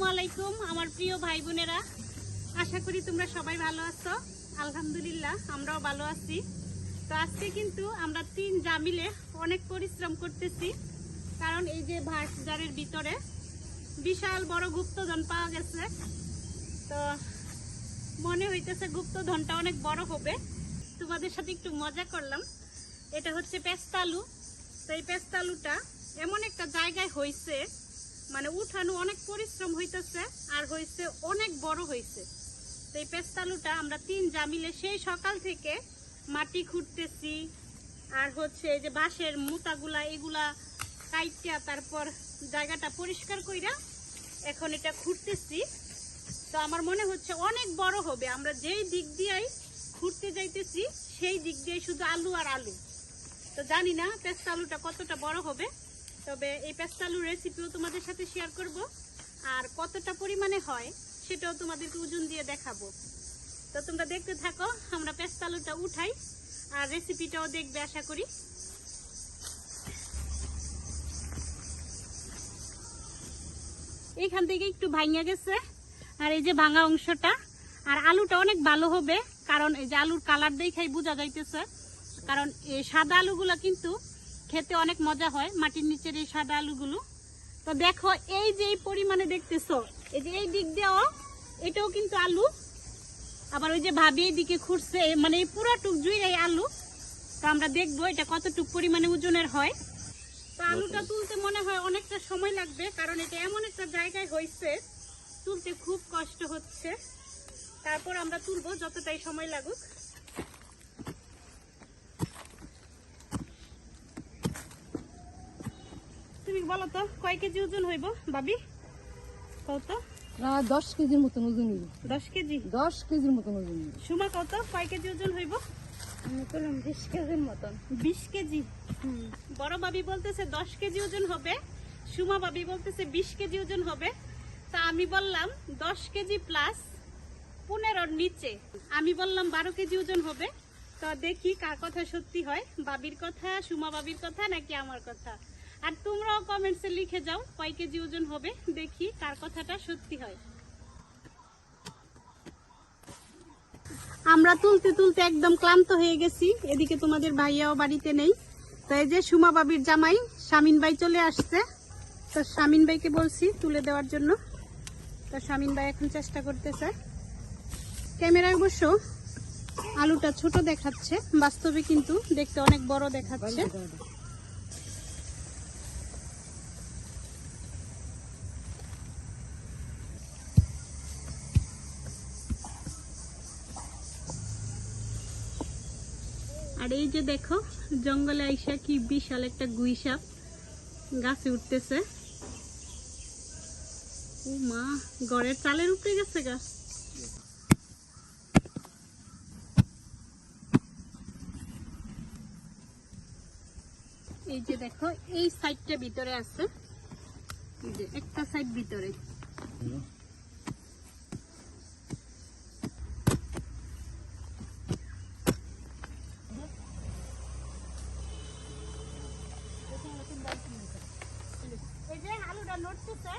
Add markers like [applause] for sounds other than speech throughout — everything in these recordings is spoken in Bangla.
আসসালামু আলাইকুম, আমার প্রিয় ভাই বোনেরা। আশা করি তোমরা সবাই ভালো আছো। আলহামদুলিল্লাহ, আমরাও ভালো আছি। তো আজকে কিন্তু আমরা তিন যা মিলে অনেক পরিশ্রম করতেছি। কারণ এই যে ভাস জারের ভিতরে বিশাল বড় গুপ্তধন পাওয়া গেছে। তো মনে হইতেছে গুপ্তধনটা অনেক বড় হবে। তোমাদের সাথে একটু মজা করলাম। এটা হচ্ছে পেস্তালু। তো এই পেস্তালুটা এমন একটা জায়গায় হয়েছে মানে উঠানো অনেক পরিশ্রম হইতেছে, আর হয়েছে অনেক বড় হয়েছে তো এই পেস্তালুটা আমরা তিন যা মিলে সেই সকাল থেকে মাটি খুঁড়তেছি, আর হচ্ছে এই যে বাঁশের মুতাগুলা, এগুলা কাইটা তারপর জায়গাটা পরিষ্কার কইরা এখন এটা খুঁড়তেছি। তো আমার মনে হচ্ছে অনেক বড় হবে, আমরা যেই দিক দিয়েই ঘুরতে যাইতেছি, সেই দিক দিয়ে শুধু আলু আর আলু। তো জানি না পেস্তা আলুটা কতটা বড় হবে। তবে এই পেস্তা আলুর রেসিপিও তোমাদের সাথে শেয়ার করব। আর কতটা পরিমাণে হয়, সেটাও তোমাদেরকে ওজন দিয়ে দেখাবো। তো তোমরা দেখতে থাকো, আমরা পেস্তা আলুটা উঠাই, আর রেসিপিটাও দেখবে, আশা করি। এইখান থেকে একটু ভাঙিয়া গেছে, আর এই যে ভাঙা অংশটা। আর আলুটা অনেক ভালো হবে, কারণ এই যে আলুর কালার দেখাই বোঝা যাইতেছে। কারণ এই সাদা আলুগুলো কিন্তু খেতে অনেক মজা হয় মাটির নিচের এই সাদা আলুগুলো। তো দেখো এই যে এই পরিমাণে দেখতেছো এই যে এই দিক দিয়েও এটাও কিন্তু আলু। আবার ওই যে ভাবি এইদিকে খুঁড়ছে মানে এই পুরাটুক জুই এই আলু। তো আমরা দেখব এটা কতটুক পরিমাণে ওজনের হয়। তো আলুটা তুলতে মনে হয় অনেকটা সময় লাগবে কারণ এটা এমন একটা জায়গায় হয়েছে তুলতে খুব কষ্ট হচ্ছে। তারপর আমরা তুলবো যতটাই সময় লাগুক তুমি বলো তো কয় কেজি ওজন হইব ভাবি? কত প্রায় দশ কেজির মতন ওজন হইব। দশ কেজি? দশ কেজির মতন ওজন হইব। সুমা কত কয় কেজি ওজন হইব? আমি করলাম বিশ কেজির মতন। বিশ কেজি? বড় ভাবি বলতেছে দশ কেজি ওজন হবে সুমা ভাবি বলতেছে বিশ কেজি ওজন হবে। তা আমি বললাম দশ কেজি প্লাস পনেরোর নিচে। আমি বললাম বারো কেজি ওজন হবে। তো দেখি কার কথা সত্যি হয় বাবির কথা সুমা বাবির কথা নাকি আমার কথা? আর তোমরাও কমেন্টসে লিখে যাও কয় কেজি ওজন হবে, দেখি কার কথাটা সত্যি হয়। আমরা তুলতে তুলতে একদম ক্লান্ত হয়ে গেছি, এদিকে তোমাদের ভাইয়াও বাড়িতে নেই। তো এই যে সুমা বাবির জামাই, শামিন ভাই চলে আসছে। তো শামিন ভাইকে বলছি তুলে দেওয়ার জন্য। তো শামিন ভাই এখন চেষ্টা করতেছে। ক্যামেরায় অবশ্য আলুটা ছোট দেখাচ্ছে, বাস্তবে কিন্তু দেখতে অনেক বড় দেখাচ্ছে। এই যে দেখো, জঙ্গলে আইসা কি বিশাল একটা গুই সাপ গাছে উঠতেছে। ও মা গড়ের চালের উপরে গেছে গাছ এই যে দেখো, এই সাইডটা ভিতরে আছে। যে একটা সাইড ভিতরে এই যে আলুটা নড়তেছে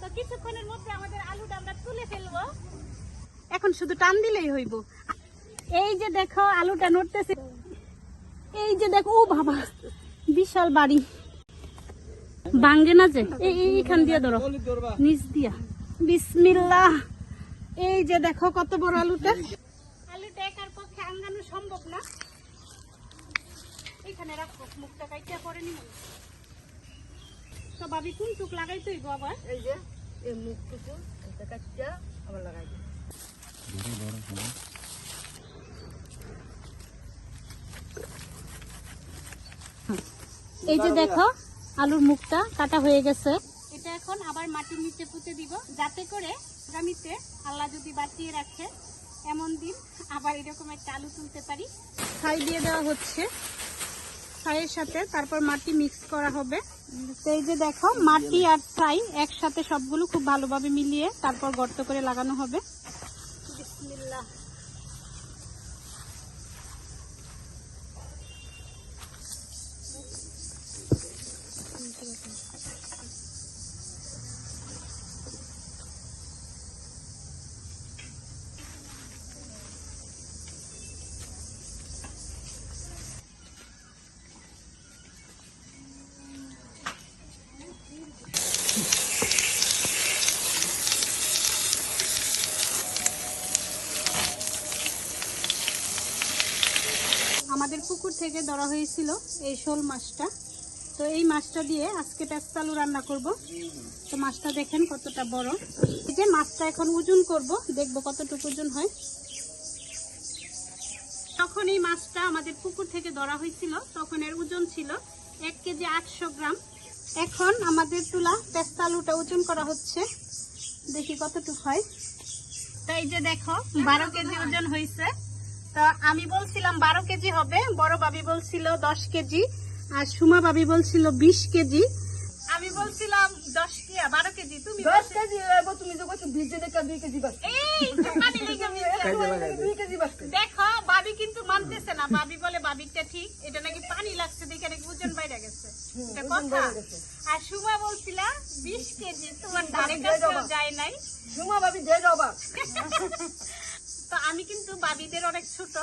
তো কিছুক্ষণের মধ্যে আমাদের আলুটা আমরা তুলে ফেলব এখন শুধু টান দিলেই হইব। এই যে দেখো, আলুটা নড়তেছে। এই যে দেখো, ও বাবা, বিশাল বাড়ি। বাঙ্গে না যে? এই, এই- এইখান দিয়ে ধরো। নিচ দিয়া। বিসমিল্লাহ। এই যে দেখো, কত বড় আলুটা। আলুটা একার পক্ষে আঙ্গানো সম্ভব না। এখানে রাখো, মুখটা কাইটা পরে নিব তো কোন টুক লাগাইতেই গো আবার? এই যে, এই মুখটুকু, এটা কাটটা আবার লাগাই এই যে দেখো, আলুর মুখটা কাটা হয়ে গেছে। এটা এখন আবার মাটির নিচে পুঁতে দিব, যাতে করে আগামীতে আল্লাহ যদি বাঁচিয়ে রাখে, এমন দিন আবার এরকম একটা আলু তুলতে পারি। ছাই দিয়ে দেওয়া হচ্ছে। ছাইয়ের সাথে তারপর মাটি মিক্স করা হবে। এই যে দেখো, মাটি আর ছাই একসাথে সবগুলো খুব ভালোভাবে মিলিয়ে তারপর গর্ত করে লাগানো হবে। 了。থেকে ধরা হয়েছিল এই শোল মাছটা। তো এই মাছটা দিয়ে আজকে পেঁচালু রান্না করব। তো মাছটা দেখেন কতটা বড়। এই যে মাছটা এখন ওজন করব, দেখব কতটুকু ওজন হয়। তখন এই মাছটা আমাদের পুকুর থেকে ধরা হয়েছিল, তখন এর ওজন ছিল এক কেজি আটশো গ্রাম। এখন আমাদের তুলা পেস্তালুটা ওজন করা হচ্ছে। দেখি কতটুকু হয়। তো এই যে দেখো, বারো কেজি ওজন হয়েছে। তো আমি বলছিলাম বারো কেজি হবে বড় বাবি বলছিল দশ কেজি আর সুমা বাবি বলছিল বিশ কেজি। আমি বলছিলাম দশ কি বারো কেজি তুমি দশ কেজি তুমি তো কইছো বিশ জনের দুই কেজি। দুই কেজি বাস দেখো বাবি কিন্তু মানতেছে না। বাবি বলে বাবিটা ঠিক এটা নাকি পানি লাগছে দেখে নাকি ওজন বাইরে গেছে। এটা কথা। আর সুমা বলছিলা বিশ কেজি তোমার ধারে কাছেও যায় নাই। সুমা ভাবি যে যাবা [laughs] তো আমি কিন্তু বাবিদের অনেক ছোট।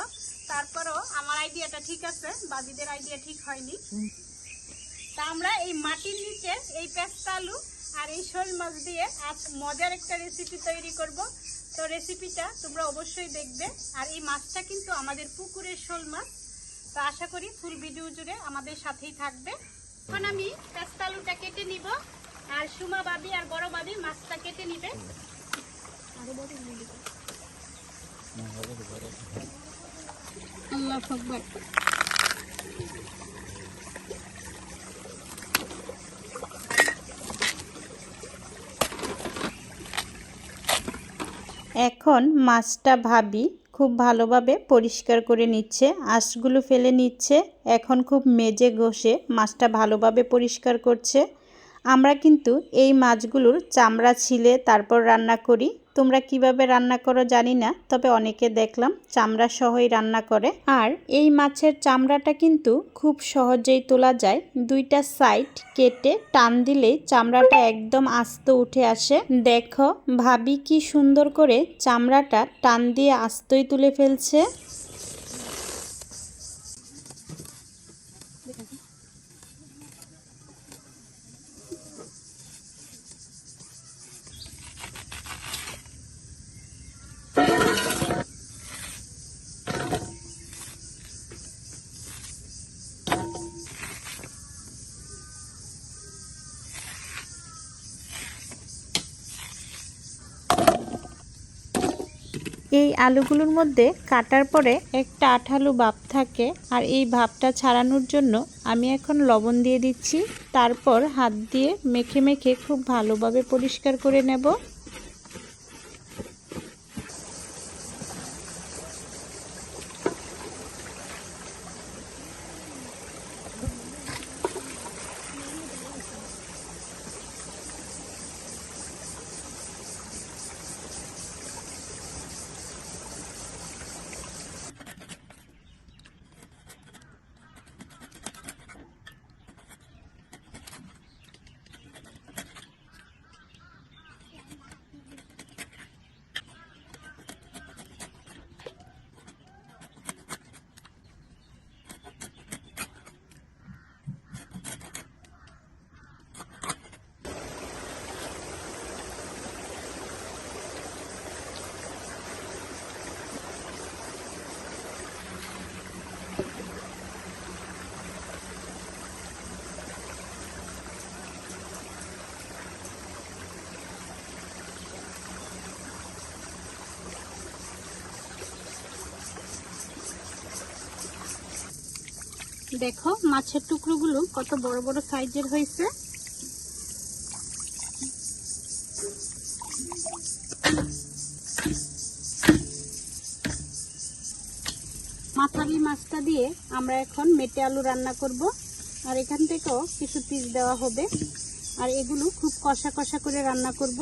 তারপরও আমার আইডিয়াটা ঠিক আছে বাবিদের আইডিয়া ঠিক হয়নি। তা আমরা এই মাটির নিচে এই পেস্তা আলু আর এই শোল মাছ দিয়ে আজ মজার একটা রেসিপি তৈরি করব। তো রেসিপিটা তোমরা অবশ্যই দেখবে। আর এই মাছটা কিন্তু আমাদের পুকুরের শোল মাছ। তো আশা করি ফুল ভিডিও জুড়ে আমাদের সাথেই থাকবে। এখন আমি পেস্তা আলুটা কেটে নিব। আর সুমা বাবি আর বড় বাবি মাছটা কেটে নিবে। আল্লাহ এখন মাছটা ভাবি খুব ভালোভাবে পরিষ্কার করে নিচ্ছে, আঁশগুলো ফেলে নিচ্ছে, এখন খুব মেজে ঘষে মাছটা ভালোভাবে পরিষ্কার করছে। আমরা কিন্তু এই মাছগুলোর চামড়া ছিলে, তারপর রান্না করি। তোমরা কীভাবে রান্না করো জানি না, তবে অনেকে দেখলাম চামড়া সহই রান্না করে। আর এই মাছের চামড়াটা কিন্তু খুব সহজেই তোলা যায়। দুইটা সাইড কেটে টান দিলেই চামড়াটা একদম আস্ত উঠে আসে। দেখো, ভাবি কি সুন্দর করে চামড়াটা টান দিয়ে আস্তই তুলে ফেলছে। আলুগুলোর মধ্যে কাটার পরে একটা আঠালু ভাব থাকে। আর এই ভাবটা ছাড়ানোর জন্য আমি এখন লবণ দিয়ে দিচ্ছি। তারপর হাত দিয়ে মেখে মেখে খুব ভালোভাবে পরিষ্কার করে নেব। দেখো, মাছের টুকরোগুলো কত বড় বড় সাইজের হয়েছে। মাথালি মাছটা দিয়ে আমরা এখন মেটে আলু রান্না করব। আর এখান থেকেও কিছু পিস দেওয়া হবে। আর এগুলো খুব কষা কষা করে রান্না করব।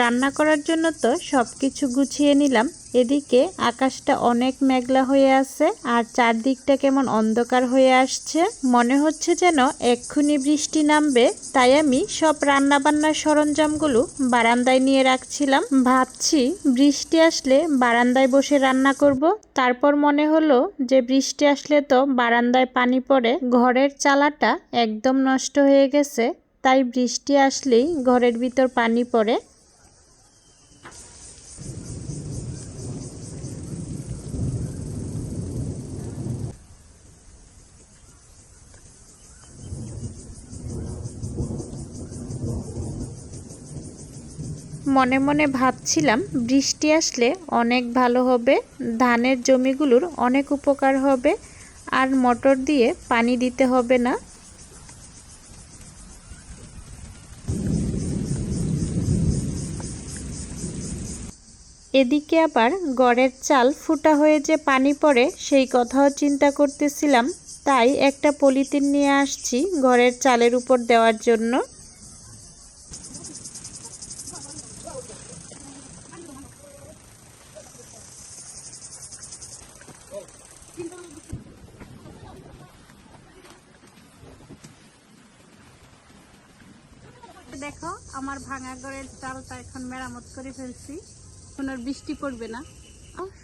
রান্না করার জন্য তো সব কিছু গুছিয়ে নিলাম। এদিকে আকাশটা অনেক মেঘলা হয়ে আছে আর চারদিকটা কেমন অন্ধকার হয়ে আসছে। মনে হচ্ছে যেন এক্ষুনি বৃষ্টি নামবে, তাই আমি সব রান্না বান্নার সরঞ্জামগুলো বারান্দায় নিয়ে রাখছিলাম। ভাবছি বৃষ্টি আসলে বারান্দায় বসে রান্না করব। তারপর মনে হলো যে বৃষ্টি আসলে তো বারান্দায় পানি পড়ে, ঘরের চালাটা একদম নষ্ট হয়ে গেছে, তাই বৃষ্টি আসলেই ঘরের ভিতর পানি পড়ে। মনে মনে ভাবছিলাম বৃষ্টি আসলে অনেক ভালো হবে, ধানের জমিগুলোর অনেক উপকার হবে, আর মোটর দিয়ে পানি দিতে হবে না। এদিকে আবার গড়ের চাল ফুটা হয়ে যে পানি পড়ে, সেই কথাও চিন্তা করতেছিলাম। তাই একটা পলিথিন নিয়ে আসছি ঘরের চালের উপর দেওয়ার জন্য। দেখো, আমার ভাঙা ঘরের চালটা এখন মেরামত করে ফেলছি। আর বৃষ্টি পড়বে না।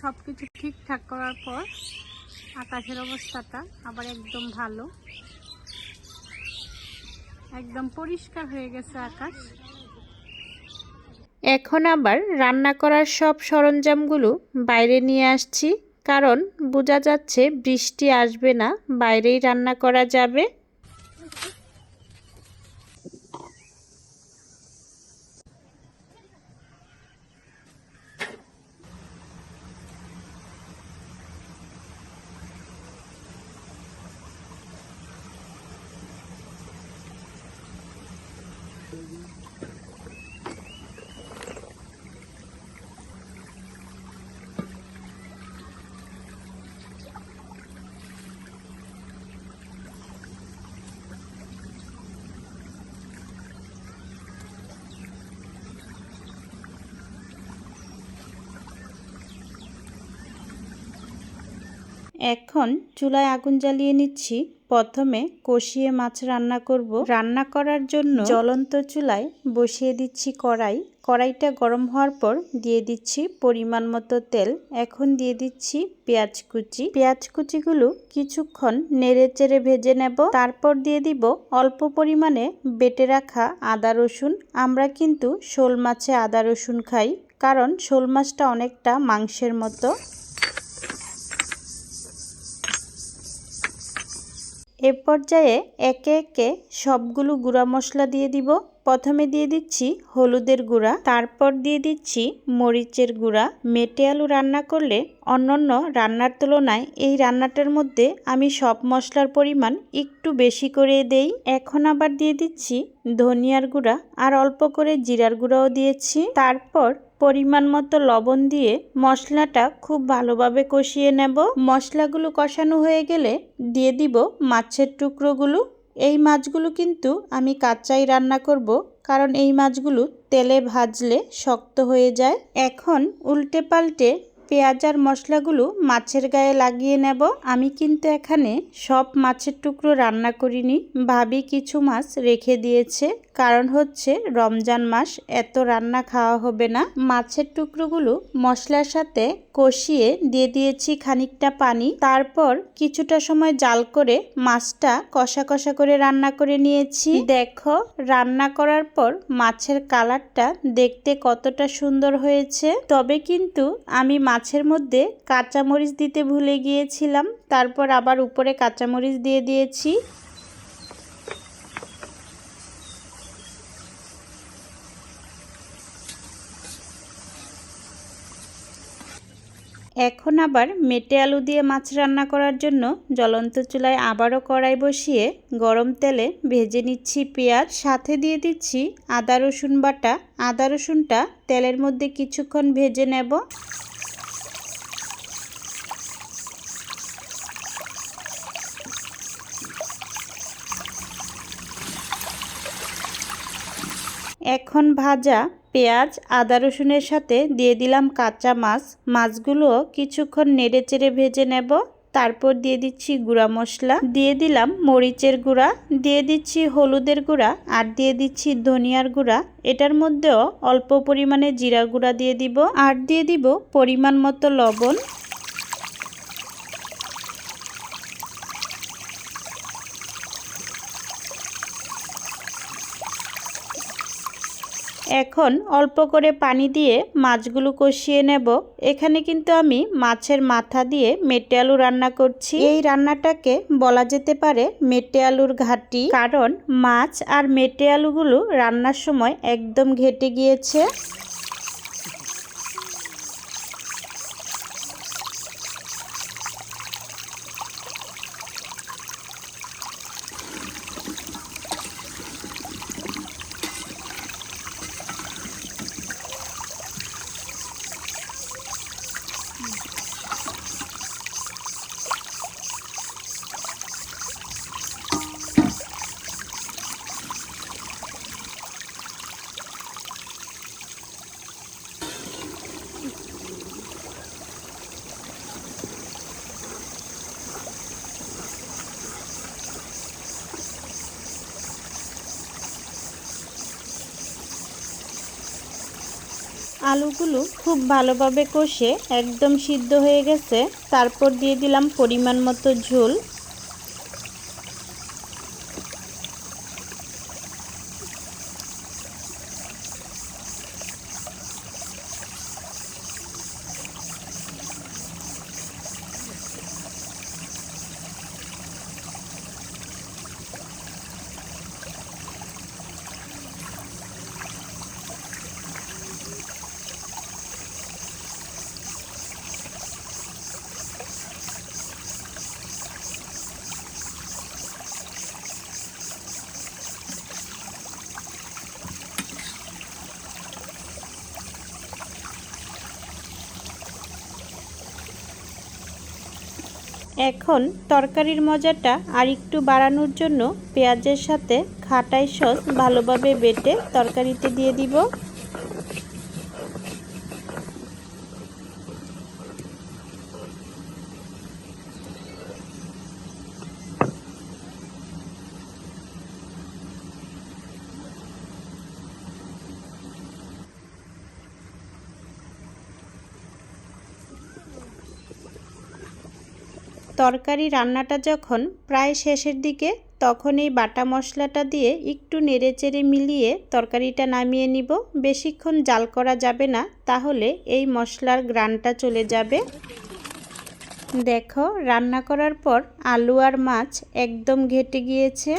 সব কিছু ঠিকঠাক করার পর আকাশের অবস্থাটা আবার একদম ভালো। একদম পরিষ্কার হয়ে গেছে আকাশ। এখন আবার রান্না করার সব সরঞ্জামগুলো বাইরে নিয়ে আসছি, কারণ বোঝা যাচ্ছে বৃষ্টি আসবে না, বাইরেই রান্না করা যাবে। এখন চুলায় আগুন জ্বালিয়ে নিচ্ছি। প্রথমে কষিয়ে মাছ রান্না করব। রান্না করার জন্য জ্বলন্ত চুলায় বসিয়ে দিচ্ছি কড়াই। কড়াইটা গরম হওয়ার পর দিয়ে দিচ্ছি পরিমাণ মতো তেল। এখন দিয়ে দিচ্ছি পেঁয়াজ কুচি। পেঁয়াজ কুচিগুলো কিছুক্ষণ নেড়ে চেড়ে ভেজে নেব। তারপর দিয়ে দিব অল্প পরিমাণে বেটে রাখা আদা রসুন। আমরা কিন্তু শোল মাছে আদা রসুন খাই, কারণ শোল মাছটা অনেকটা মাংসের মতো। এ পর্যায়ে একে একে সবগুলো গুঁড়া মশলা দিয়ে দিব। প্রথমে দিয়ে দিচ্ছি হলুদের গুঁড়া, তারপর দিয়ে দিচ্ছি মরিচের গুঁড়া। মেটে আলু রান্না করলে অন্যান্য রান্নার তুলনায় এই রান্নাটার মধ্যে আমি সব মশলার পরিমাণ একটু বেশি করে দেই। এখন আবার দিয়ে দিচ্ছি ধনিয়ার গুঁড়া আর অল্প করে জিরার গুঁড়াও দিয়েছি। তারপর পরিমাণ মতো লবণ দিয়ে মশলাটা খুব ভালোভাবে কষিয়ে নেব। মশলাগুলো কষানো হয়ে গেলে দিয়ে দিব মাছের টুকরোগুলো। এই মাছগুলো কিন্তু আমি কাঁচাই রান্না করব, কারণ এই মাছগুলো তেলে ভাজলে শক্ত হয়ে যায়। এখন উল্টে পাল্টে পেঁয়াজ আর মশলাগুলো মাছের গায়ে লাগিয়ে নেব। আমি কিন্তু এখানে সব মাছের টুকরো রান্না করিনি, ভাবি কিছু মাছ রেখে দিয়েছে। কারণ হচ্ছে রমজান মাস এত রান্না খাওয়া হবে না। মাছের টুকরোগুলো মশলার সাথে কষিয়ে দিয়ে দিয়েছি খানিকটা পানি। তারপর কিছুটা সময় জাল করে মাছটা কষা কষা করে রান্না করে নিয়েছি। দেখো, রান্না করার পর মাছের কালারটা দেখতে কতটা সুন্দর হয়েছে। তবে কিন্তু আমি মাছের মধ্যে কাঁচামরিচ দিতে ভুলে গিয়েছিলাম। তারপর আবার উপরে কাঁচামরিচ দিয়ে দিয়েছি। এখন আবার মেটে আলু দিয়ে মাছ রান্না করার জন্য জ্বলন্ত চুলায় আবারও কড়াই বসিয়ে গরম তেলে ভেজে নিচ্ছি পেঁয়াজ। সাথে দিয়ে দিচ্ছি আদা, রসুন বাটা। আদা, রসুনটা তেলের মধ্যে কিছুক্ষণ ভেজে নেব। এখন ভাজা পেঁয়াজ, আদা রসুনের সাথে দিয়ে দিলাম কাঁচা মাছ। মাছগুলো কিছুক্ষণ নেড়ে চেড়ে ভেজে নেব। তারপর দিয়ে দিচ্ছি গুঁড়া মশলা। দিয়ে দিলাম মরিচের গুঁড়া। দিয়ে দিচ্ছি হলুদের গুঁড়া। আর দিয়ে দিচ্ছি ধনিয়ার গুঁড়া। এটার মধ্যেও অল্প পরিমাণে জিরা গুঁড়া দিয়ে দিব। আর দিয়ে দিব পরিমাণ মতো লবণ। এখন অল্প করে পানি দিয়ে মাছগুলো কষিয়ে নেব। এখানে কিন্তু আমি মাছের মাথা দিয়ে মেটে আলু রান্না করছি। এই রান্নাটাকে বলা যেতে পারে মেটে আলুর ঘাটি। কারণ মাছ আর মেটে আলুগুলো রান্নার সময় একদম ঘেটে গিয়েছে। আলুগুলো খুব ভালোভাবে কষে একদম সিদ্ধ হয়ে গেছে। তারপর দিয়ে দিলাম পরিমাণ মতো ঝোল। এখন তরকারির মজাটা আর একটু বাড়ানোর জন্য পেঁয়াজের সাথে খাটাই সস ভালোভাবে বেটে তরকারিতে দিয়ে দিব। তরকারি রান্নাটা যখন প্রায় শেষের দিকে, তখন এই বাটা মশলাটা দিয়ে একটু নেড়েচেড়ে মিলিয়ে তরকারিটা নামিয়ে নিব। বেশিক্ষণ জাল করা যাবে না, তাহলে এই মশলার গ্রানটা চলে যাবে। দেখো, রান্না করার পর আলু আর মাছ একদম ঘেটে গিয়েছে।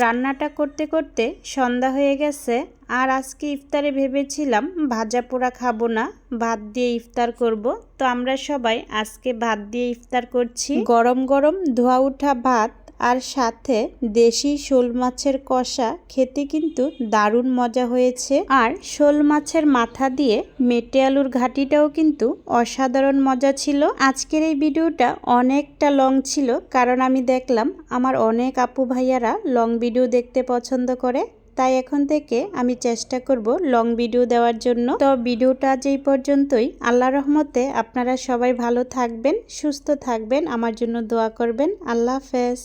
রান্নাটা করতে করতে সন্ধ্যা হয়ে গেছে, আর আজকে ইফতারে ভেবেছিলাম ভাজা পোড়া খাব না, ভাত দিয়ে ইফতার করব। তো আমরা সবাই আজকে ভাত দিয়ে ইফতার করছি। গরম গরম ধোয়া উঠা ভাত আর সাথে দেশি শোল মাছের কষা খেতে কিন্তু দারুণ মজা হয়েছে। আর শোল মাছের মাথা দিয়ে মেটে আলুর ঘাটিটাও কিন্তু অসাধারণ মজা ছিল। আজকের এই ভিডিওটা অনেকটা লং ছিল, কারণ আমি দেখলাম আমার অনেক আপু ভাইয়ারা লং ভিডিও দেখতে পছন্দ করে। তাই এখন থেকে আমি চেষ্টা করব লং ভিডিও দেওয়ার জন্য। তো ভিডিওটা আজ এই পর্যন্তই। আল্লাহ রহমতে আপনারা সবাই ভালো থাকবেন, সুস্থ থাকবেন, আমার জন্য দোয়া করবেন। আল্লাহ হাফেজ।